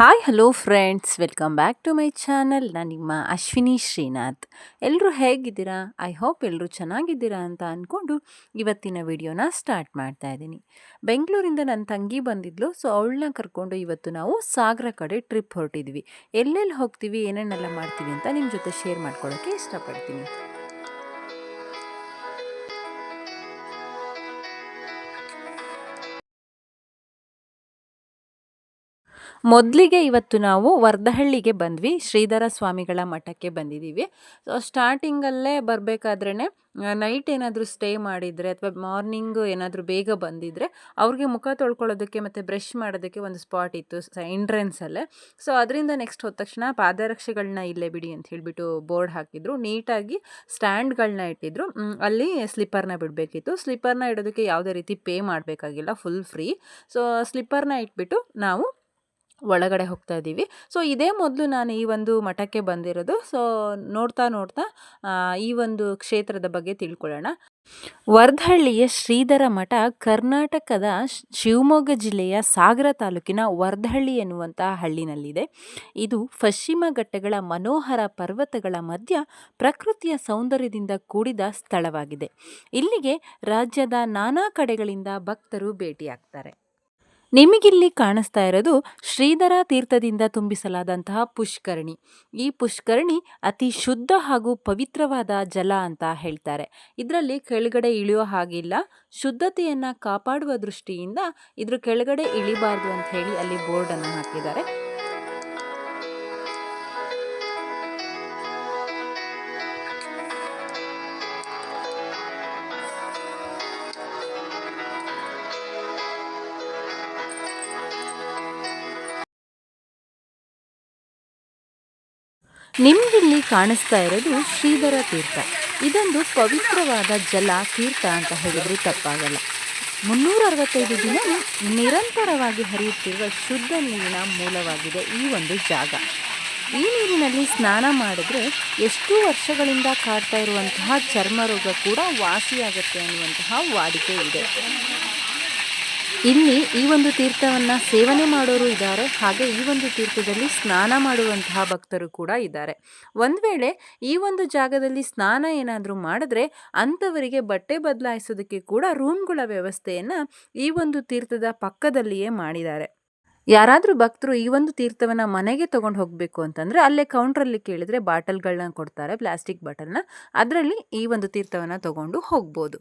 Hi hello friends welcome back to my channel ನಾನು ನಿಮ್ಮ ಅಶ್ವಿನಿ ಶ್ರೀನಾಥ್. ಎಲ್ಲರೂ ಹೇಗಿದ್ದೀರಾ? ಐ ಹೋಪ್ ಎಲ್ಲರೂ ಚೆನ್ನಾಗಿದ್ದೀರಾ ಅಂತ ಅಂದ್ಕೊಂಡು ಇವತ್ತಿನ ವಿಡಿಯೋನ ಸ್ಟಾರ್ಟ್ ಮಾಡ್ತಾ ಇದ್ದೀನಿ. ಬೆಂಗಳೂರಿಂದ ನನ್ನ ತಂಗಿ ಬಂದಿದ್ಲು ಸೊ ಅವಳನ್ನ ಕರ್ಕೊಂಡು ಇವತ್ತು ನಾವು ಸಾಗರ ಕಡೆ ಟ್ರಿಪ್ ಹೊರಟಿದ್ವಿ. ಎಲ್ಲೆಲ್ಲಿ ಹೋಗ್ತೀವಿ, ಏನೇನೆಲ್ಲ ಮಾಡ್ತೀವಿ ಅಂತ ನಿಮ್ಮ ಜೊತೆ ಶೇರ್ ಮಾಡ್ಕೊಳ್ಳೋಕ್ಕೆ ಇಷ್ಟಪಡ್ತೀನಿ. ಮೊದಲಿಗೆ ಇವತ್ತು ನಾವು ವರ್ಧಹಳ್ಳಿಗೆ ಬಂದ್ವಿ, ಶ್ರೀಧರ ಸ್ವಾಮಿಗಳ ಮಠಕ್ಕೆ ಬಂದಿದ್ದೀವಿ. ಸೊ ಸ್ಟಾರ್ಟಿಂಗಲ್ಲೇ ಬರಬೇಕಾದ್ರೇ ನೈಟ್ ಏನಾದರೂ ಸ್ಟೇ ಮಾಡಿದರೆ ಅಥವಾ ಮಾರ್ನಿಂಗ್ ಏನಾದರೂ ಬೇಗ ಬಂದಿದ್ದರೆ ಅವ್ರಿಗೆ ಮುಖ ತೊಳ್ಕೊಳ್ಳೋದಕ್ಕೆ ಮತ್ತು ಬ್ರಷ್ ಮಾಡೋದಕ್ಕೆ ಒಂದು ಸ್ಪಾಟ್ ಇತ್ತು ಎಂಟ್ರೆನ್ಸಲ್ಲೇ ಸೊ ಅದರಿಂದ ನೆಕ್ಸ್ಟ್ ಹೋದ ತಕ್ಷಣ ಪಾದರಕ್ಷೆಗಳನ್ನ ಇಲ್ಲೇ ಬಿಡಿ ಅಂತ ಹೇಳಿಬಿಟ್ಟು ಬೋರ್ಡ್ ಹಾಕಿದ್ರು. ನೀಟಾಗಿ ಸ್ಟ್ಯಾಂಡ್ಗಳನ್ನ ಇಟ್ಟಿದ್ರು. ಅಲ್ಲಿ ಸ್ಲಿಪ್ಪರ್ನ ಬಿಡಬೇಕಿತ್ತು. ಸ್ಲಿಪ್ಪರ್ನ ಇಡೋದಕ್ಕೆ ಯಾವುದೇ ರೀತಿ ಪೇ ಮಾಡಬೇಕಾಗಿಲ್ಲ ಫುಲ್ ಫ್ರೀ ಸೊ ಸ್ಲಿಪ್ಪರ್ನ ಇಟ್ಬಿಟ್ಟು ನಾವು ಒಳಗಡೆ ಹೋಗ್ತಾ ಇದ್ದೀವಿ. ಸೊ ಇದೇ ಮೊದಲು ನಾನು ಈ ಒಂದು ಮಠಕ್ಕೆ ಬಂದಿರೋದು. ಸೊ ನೋಡ್ತಾ ನೋಡ್ತಾ ಈ ಒಂದು ಕ್ಷೇತ್ರದ ಬಗ್ಗೆ ತಿಳ್ಕೊಳ್ಳೋಣ. ವರ್ಧಹಳ್ಳಿಯ ಶ್ರೀಧರ ಮಠ ಕರ್ನಾಟಕದ ಶಿವಮೊಗ್ಗ ಜಿಲ್ಲೆಯ ಸಾಗರ ತಾಲೂಕಿನ ವರ್ಧಹಳ್ಳಿ ಎನ್ನುವಂತಹ ಹಳ್ಳಿನಲ್ಲಿದೆ. ಇದು ಪಶ್ಚಿಮ ಘಟ್ಟಗಳ ಮನೋಹರ ಪರ್ವತಗಳ ಮಧ್ಯ ಪ್ರಕೃತಿಯ ಸೌಂದರ್ಯದಿಂದ ಕೂಡಿದ ಸ್ಥಳವಾಗಿದೆ. ಇಲ್ಲಿಗೆ ರಾಜ್ಯದ ನಾನಾ ಕಡೆಗಳಿಂದ ಭಕ್ತರು ಭೇಟಿಯಾಗ್ತಾರೆ. ನಿಮಗಿಲ್ಲಿ ಕಾಣಿಸ್ತಾ ಇರೋದು ಶ್ರೀಧರ ತೀರ್ಥದಿಂದ ತುಂಬಿಸಲಾದಂತಹ ಪುಷ್ಕರಣಿ. ಈ ಪುಷ್ಕರಣಿ ಅತಿ ಶುದ್ಧ ಹಾಗೂ ಪವಿತ್ರವಾದ ಜಲ ಅಂತ ಹೇಳ್ತಾರೆ. ಇದರಲ್ಲಿ ಕೆಳಗಡೆ ಇಳಿಯೋ ಹಾಗಿಲ್ಲ. ಶುದ್ಧತೆಯನ್ನು ಕಾಪಾಡುವ ದೃಷ್ಟಿಯಿಂದ ಇದ್ರ ಕೆಳಗಡೆ ಇಳಿಬಾರ್ದು ಅಂತ ಹೇಳಿ ಅಲ್ಲಿ ಬೋರ್ಡನ್ನು ಹಾಕಿದ್ದಾರೆ. ನಿಮ್ಗಿಲ್ಲಿ ಕಾಣಿಸ್ತಾ ಇರೋದು ಶ್ರೀಧರ ತೀರ್ಥ. ಇದೊಂದು ಪವಿತ್ರವಾದ ಜಲ ತೀರ್ಥ ಅಂತ ಹೇಳಿದ್ರು ತಪ್ಪಾಗಲ್ಲ. ಮುನ್ನೂರ ಅರವತ್ತೈದು ದಿನ ನಿರಂತರವಾಗಿ ಹರಿಯುತ್ತಿರುವ ಶುದ್ಧ ನೀರಿನ ಮೂಲವಾಗಿದೆ ಈ ಒಂದು ಜಾಗ. ಈ ನೀರಿನಲ್ಲಿ ಸ್ನಾನ ಮಾಡಿದ್ರೆ ಎಷ್ಟು ವರ್ಷಗಳಿಂದ ಕಾಡ್ತಾ ಇರುವಂತಹ ಚರ್ಮ ರೋಗ ಕೂಡ ವಾಸಿಯಾಗುತ್ತೆ ಅನ್ನುವಂತಹ ವಾಡಿಕೆ ಇದೆ. ಇಲ್ಲಿ ಈ ಒಂದು ತೀರ್ಥವನ್ನ ಸೇವನೆ ಮಾಡೋರು ಇದ್ದಾರೆ. ಹಾಗೆ ಈ ಒಂದು ತೀರ್ಥದಲ್ಲಿ ಸ್ನಾನ ಮಾಡುವಂತಹ ಭಕ್ತರು ಕೂಡ ಇದ್ದಾರೆ. ಒಂದು ವೇಳೆ ಈ ಒಂದು ಜಾಗದಲ್ಲಿ ಸ್ನಾನ ಏನಾದರೂ ಮಾಡಿದ್ರೆ ಅಂಥವರಿಗೆ ಬಟ್ಟೆ ಬದಲಾಯಿಸೋದಕ್ಕೆ ಕೂಡ ರೂಮ್ಗಳ ವ್ಯವಸ್ಥೆಯನ್ನು ಈ ಒಂದು ತೀರ್ಥದ ಪಕ್ಕದಲ್ಲಿಯೇ ಮಾಡಿದ್ದಾರೆ. ಯಾರಾದರೂ ಭಕ್ತರು ಈ ಒಂದು ತೀರ್ಥವನ್ನು ಮನೆಗೆ ತಗೊಂಡು ಹೋಗಬೇಕು ಅಂತಂದರೆ ಅಲ್ಲೇ ಕೌಂಟ್ರಲ್ಲಿ ಕೇಳಿದರೆ ಬಾಟಲ್ಗಳನ್ನ ಕೊಡ್ತಾರೆ ಪ್ಲಾಸ್ಟಿಕ್ ಬಾಟಲ್ನ. ಅದರಲ್ಲಿ ಈ ಒಂದು ತೀರ್ಥವನ್ನು ತಗೊಂಡು ಹೋಗ್ಬೋದು.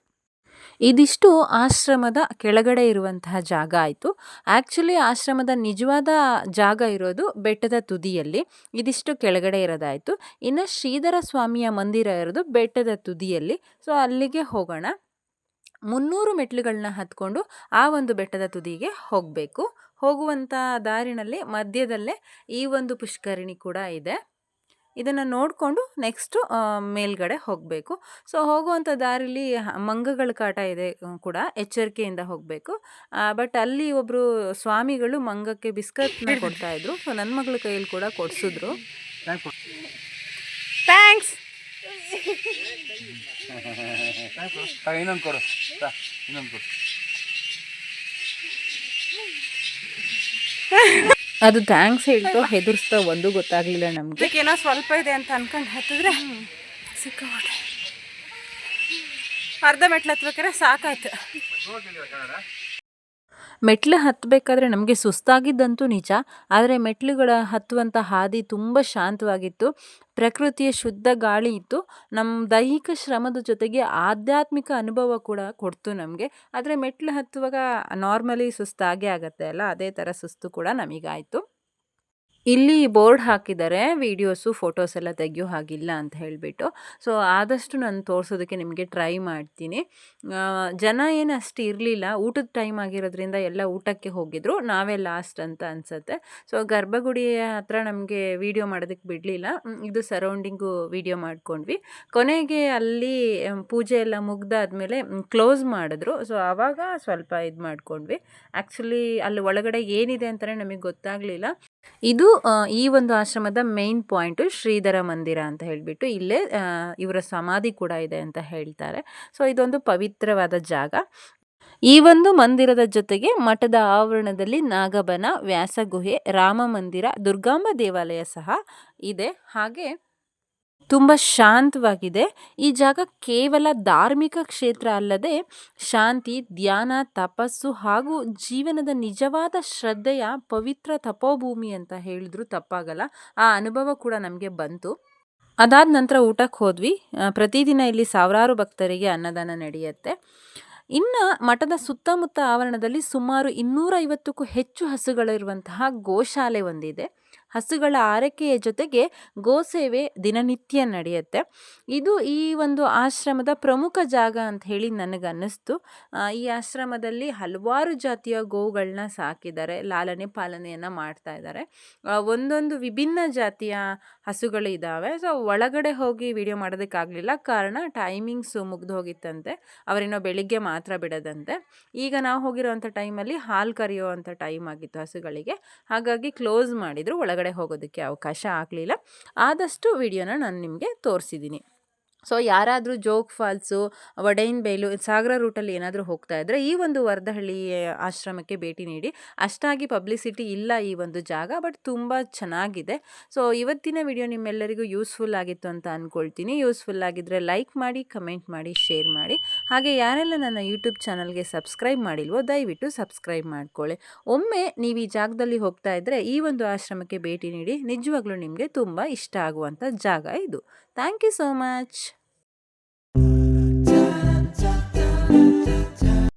ಇದಿಷ್ಟು ಆಶ್ರಮದ ಕೆಳಗಡೆ ಇರುವಂತಹ ಜಾಗ ಆಯಿತು. ಆ್ಯಕ್ಚುಲಿ ಆಶ್ರಮದ ನಿಜವಾದ ಜಾಗ ಇರೋದು ಬೆಟ್ಟದ ತುದಿಯಲ್ಲಿ, ಇದಿಷ್ಟು ಕೆಳಗಡೆ ಇರೋದಾಯಿತು. ಇನ್ನು ಶ್ರೀಧರ ಸ್ವಾಮಿಯ ಮಂದಿರ ಇರೋದು ಬೆಟ್ಟದ ತುದಿಯಲ್ಲಿ. ಸೊ ಅಲ್ಲಿಗೆ ಹೋಗೋಣ. ಮುನ್ನೂರು ಮೆಟ್ಲುಗಳನ್ನ ಹತ್ಕೊಂಡು ಆ ಒಂದು ಬೆಟ್ಟದ ತುದಿಗೆ ಹೋಗಬೇಕು. ಹೋಗುವಂಥ ದಾರಿನಲ್ಲಿ ಮಧ್ಯದಲ್ಲೇ ಈ ಒಂದು ಪುಷ್ಕರಣಿ ಕೂಡ ಇದೆ. ಇದನ್ನು ನೋಡಿಕೊಂಡು ನೆಕ್ಸ್ಟು ಮೇಲ್ಗಡೆ ಹೋಗಬೇಕು. ಸೊ ಹೋಗುವಂಥ ದಾರಿಲಿ ಮಂಗಗಳ ಕಾಟ ಇದೆ ಕೂಡ ಎಚ್ಚರಿಕೆಯಿಂದ ಹೋಗಬೇಕು. ಬಟ್ ಅಲ್ಲಿ ಒಬ್ಬರು ಸ್ವಾಮಿಗಳು ಮಂಗಕ್ಕೆ ಬಿಸ್ಕತ್ನ ಕೊಡ್ತಾ ಇದ್ರು. ಸೊ ನನ್ನ ಮಗಳ ಕೈಯಲ್ಲಿ ಕೂಡ ಕೊಡಿಸಿದ್ರು. ಥ್ಯಾಂಕ್ಸ್ ಇನ್ನೊಂದು ಕೊಡು. ಇನ್ನೊಂದು ಕೊಡು. ಅದು ಥ್ಯಾಂಕ್ಸ್ ಹೇಳ್ತು ಹೆದರ್ಸ್ತಾ ಒಂದು ಗೊತ್ತಾಗ್ಲಿಲ್ಲ ನಮ್ಗೆ. ಏನೋ ಸ್ವಲ್ಪ ಇದೆ ಅಂತ ಅನ್ಕೊಂಡು ಹತ್ತಿದ್ರೆ ಸಿಕ್ಕಾಪಟ್ಟೆ. ಅರ್ಧ ಮೆಟ್ಲು ಹತ್ಬೇಕಾರೆ ಸಾಕಾಯ್ತು. ಮೆಟ್ಲು ಹತ್ತಬೇಕಾದ್ರೆ ನಮಗೆ ಸುಸ್ತಾಗಿದ್ದಂತೂ ನಿಜ, ಆದರೆ ಮೆಟ್ಲುಗಳ ಹತ್ತುವಂಥ ಹಾದಿ ತುಂಬ ಶಾಂತವಾಗಿತ್ತು. ಪ್ರಕೃತಿಯ ಶುದ್ಧ ಗಾಳಿ ಇತ್ತು. ನಮ್ಮ ದೈಹಿಕ ಶ್ರಮದ ಜೊತೆಗೆ ಆಧ್ಯಾತ್ಮಿಕ ಅನುಭವ ಕೂಡ ಕೊಡ್ತು ನಮಗೆ. ಆದರೆ ಮೆಟ್ಲು ಹತ್ತುವಾಗ ನಾರ್ಮಲಿ ಸುಸ್ತಾಗೇ ಆಗತ್ತೆ ಅಲ್ಲ, ಅದೇ ಥರ ಸುಸ್ತು ಕೂಡ ನಮಗಾಯಿತು. ಇಲ್ಲಿ ಬೋರ್ಡ್ ಹಾಕಿದ್ದಾರೆ ವೀಡಿಯೋಸು, ಫೋಟೋಸ್ ಎಲ್ಲ ತೆಗಿಯೋ ಹಾಗಿಲ್ಲ ಅಂತ ಹೇಳಿಬಿಟ್ಟು. ಸೊ, ಆದಷ್ಟು ನಾನು ತೋರಿಸೋದಕ್ಕೆ ನಿಮಗೆ ಟ್ರೈ ಮಾಡ್ತೀನಿ. ಜನ ಏನು ಅಷ್ಟು ಇರಲಿಲ್ಲ. ಊಟದ ಟೈಮ್ ಆಗಿರೋದ್ರಿಂದ ಎಲ್ಲ ಊಟಕ್ಕೆ ಹೋಗಿದ್ರು. ನಾವೇ ಲಾಸ್ಟ್ ಅಂತ ಅನಿಸುತ್ತೆ. ಸೊ, ಗರ್ಭಗುಡಿಯ ಹತ್ರ ನಮಗೆ ವಿಡಿಯೋ ಮಾಡೋದಕ್ಕೆ ಬಿಡಲಿಲ್ಲ. ಇದು ಸರೌಂಡಿಂಗು ವಿಡಿಯೋ ಮಾಡ್ಕೊಂಡ್ವಿ. ಕೊನೆಗೆ ಅಲ್ಲಿ ಪೂಜೆ ಎಲ್ಲ ಮುಗ್ದಾದ್ಮೇಲೆ ಕ್ಲೋಸ್ ಮಾಡಿದ್ರು. ಸೊ, ಆವಾಗ ಸ್ವಲ್ಪ ಇದು ಮಾಡ್ಕೊಂಡ್ವಿ. ಆ್ಯಕ್ಚುಲಿ ಅಲ್ಲಿ ಒಳಗಡೆ ಏನಿದೆ ಅಂತಲೇ ನಮಗೆ ಗೊತ್ತಾಗಲಿಲ್ಲ. ಇದು ಈ ಒಂದು ಆಶ್ರಮದ ಮೇನ್ ಪಾಯಿಂಟು ಶ್ರೀಧರ ಮಂದಿರ ಅಂತ ಹೇಳಿಬಿಟ್ಟು ಇಲ್ಲೇ ಇವರ ಸಮಾಧಿ ಕೂಡ ಇದೆ ಅಂತ ಹೇಳ್ತಾರೆ. ಸೊ ಇದೊಂದು ಪವಿತ್ರವಾದ ಜಾಗ. ಈ ಒಂದು ಮಂದಿರದ ಜೊತೆಗೆ ಮಠದ ಆವರಣದಲ್ಲಿ ನಾಗಬನ, ವ್ಯಾಸಗುಹೆ, ರಾಮ ಮಂದಿರ, ದುರ್ಗಾಂಬ ದೇವಾಲಯ ಸಹ ಇದೆ. ಹಾಗೆ ತುಂಬ ಶಾಂತವಾಗಿದೆ. ಈ ಜಾಗ ಕೇವಲ ಧಾರ್ಮಿಕ ಕ್ಷೇತ್ರ ಅಲ್ಲದೆ ಶಾಂತಿ, ಧ್ಯಾನ, ತಪಸ್ಸು ಹಾಗೂ ಜೀವನದ ನಿಜವಾದ ಶ್ರದ್ಧೆಯ ಪವಿತ್ರ ತಪೋಭೂಮಿ ಅಂತ ಹೇಳಿದ್ರು ತಪ್ಪಾಗಲ್ಲ. ಆ ಅನುಭವ ಕೂಡ ನಮಗೆ ಬಂತು. ಅದಾದ ನಂತರ ಊಟಕ್ಕೆ ಹೋದ್ವಿ. ಪ್ರತಿದಿನ ಇಲ್ಲಿ ಸಾವಿರಾರು ಭಕ್ತರಿಗೆ ಅನ್ನದಾನ ನಡೆಯುತ್ತೆ. ಇನ್ನು ಮಠದ ಸುತ್ತಮುತ್ತ ಆವರಣದಲ್ಲಿ ಸುಮಾರು ಇನ್ನೂರೈವತ್ತಕ್ಕೂ ಹೆಚ್ಚು ಹಸುಗಳಿರುವಂತಹ ಗೋಶಾಲೆ ಒಂದಿದೆ. ಹಸುಗಳ ಆರೈಕೆಯ ಜೊತೆಗೆ ಗೋಸೇವೆ ದಿನನಿತ್ಯ ನಡೆಯುತ್ತೆ. ಇದು ಈ ಒಂದು ಆಶ್ರಮದ ಪ್ರಮುಖ ಜಾಗ ಅಂತ ಹೇಳಿ ನನಗೆ ಅನ್ನಿಸ್ತು ಈ ಆಶ್ರಮದಲ್ಲಿ ಹಲವಾರು ಜಾತಿಯ ಗೋವುಗಳನ್ನ ಸಾಕಿದ್ದಾರೆ, ಲಾಲನೆ ಪಾಲನೆಯನ್ನು ಮಾಡ್ತಾ ಇದ್ದಾರೆ. ಒಂದೊಂದು ವಿಭಿನ್ನ ಜಾತಿಯ ಹಸುಗಳು ಇದ್ದಾವೆ ಸೊ, ಒಳಗಡೆ ಹೋಗಿ ವಿಡಿಯೋ ಮಾಡೋದಕ್ಕಾಗಲಿಲ್ಲ. ಕಾರಣ ಟೈಮಿಂಗ್ಸು ಮುಗ್ದು ಹೋಗಿತ್ತಂತೆ. ಅವರೇನೋ ಬೆಳಿಗ್ಗೆ ಮಾತ್ರ ಬಿಡದಂತೆ. ಈಗ ನಾವು ಹೋಗಿರೋವಂಥ ಟೈಮಲ್ಲಿ ಹಾಲು ಕರೆಯುವಂಥ ಟೈಮ್ ಆಗಿತ್ತು ಹಸುಗಳಿಗೆ. ಹಾಗಾಗಿ ಕ್ಲೋಸ್ ಮಾಡಿದರು, ಒಳಗಡೆ ಹೋಗೋದಕ್ಕೆ ಅವಕಾಶ ಆಗಲಿಲ್ಲ. ಆದಷ್ಟು ವಿಡಿಯೋನ ನಾನು ನಿಮಗೆ ತೋರಿಸಿದ್ದೀನಿ ಸೊ, ಯಾರಾದರೂ ಜೋಗ್ ಫಾಲ್ಸು, ವಡೈನ್ ಬೇಲು ಸಾಗರ ರೂಟಲ್ಲಿ ಏನಾದರೂ ಹೋಗ್ತಾ ಇದ್ದರೆ ಈ ಒಂದು ವರ್ಧಹಳ್ಳಿ ಆಶ್ರಮಕ್ಕೆ ಭೇಟಿ ನೀಡಿ. ಅಷ್ಟಾಗಿ ಪಬ್ಲಿಸಿಟಿ ಇಲ್ಲ ಈ ಒಂದು ಜಾಗ, ಬಟ್ ತುಂಬ ಚೆನ್ನಾಗಿದೆ. ಸೊ, ಇವತ್ತಿನ ವಿಡಿಯೋ ನಿಮ್ಮೆಲ್ಲರಿಗೂ ಯೂಸ್ಫುಲ್ ಆಗಿತ್ತು ಅಂತ ಅಂದ್ಕೊಳ್ತೀನಿ ಯೂಸ್ಫುಲ್ ಆಗಿದ್ದರೆ ಲೈಕ್ ಮಾಡಿ, ಕಮೆಂಟ್ ಮಾಡಿ, ಶೇರ್ ಮಾಡಿ. ಹಾಗೆ ಯಾರೆಲ್ಲ ನನ್ನ ಯೂಟ್ಯೂಬ್ ಚಾನಲ್ಗೆ ಸಬ್ಸ್ಕ್ರೈಬ್ ಮಾಡಿಲ್ವೋ, ದಯವಿಟ್ಟು ಸಬ್ಸ್ಕ್ರೈಬ್ ಮಾಡ್ಕೊಳ್ಳಿ. ಒಮ್ಮೆ ನೀವು ಈ ಜಾಗದಲ್ಲಿ ಹೋಗ್ತಾ ಇದ್ದರೆ ಈ ಒಂದು ಆಶ್ರಮಕ್ಕೆ ಭೇಟಿ ನೀಡಿ ನಿಜವಾಗ್ಲೂ ನಿಮಗೆ ತುಂಬ ಇಷ್ಟ ಆಗುವಂಥ ಜಾಗ ಇದು. Thank you so much.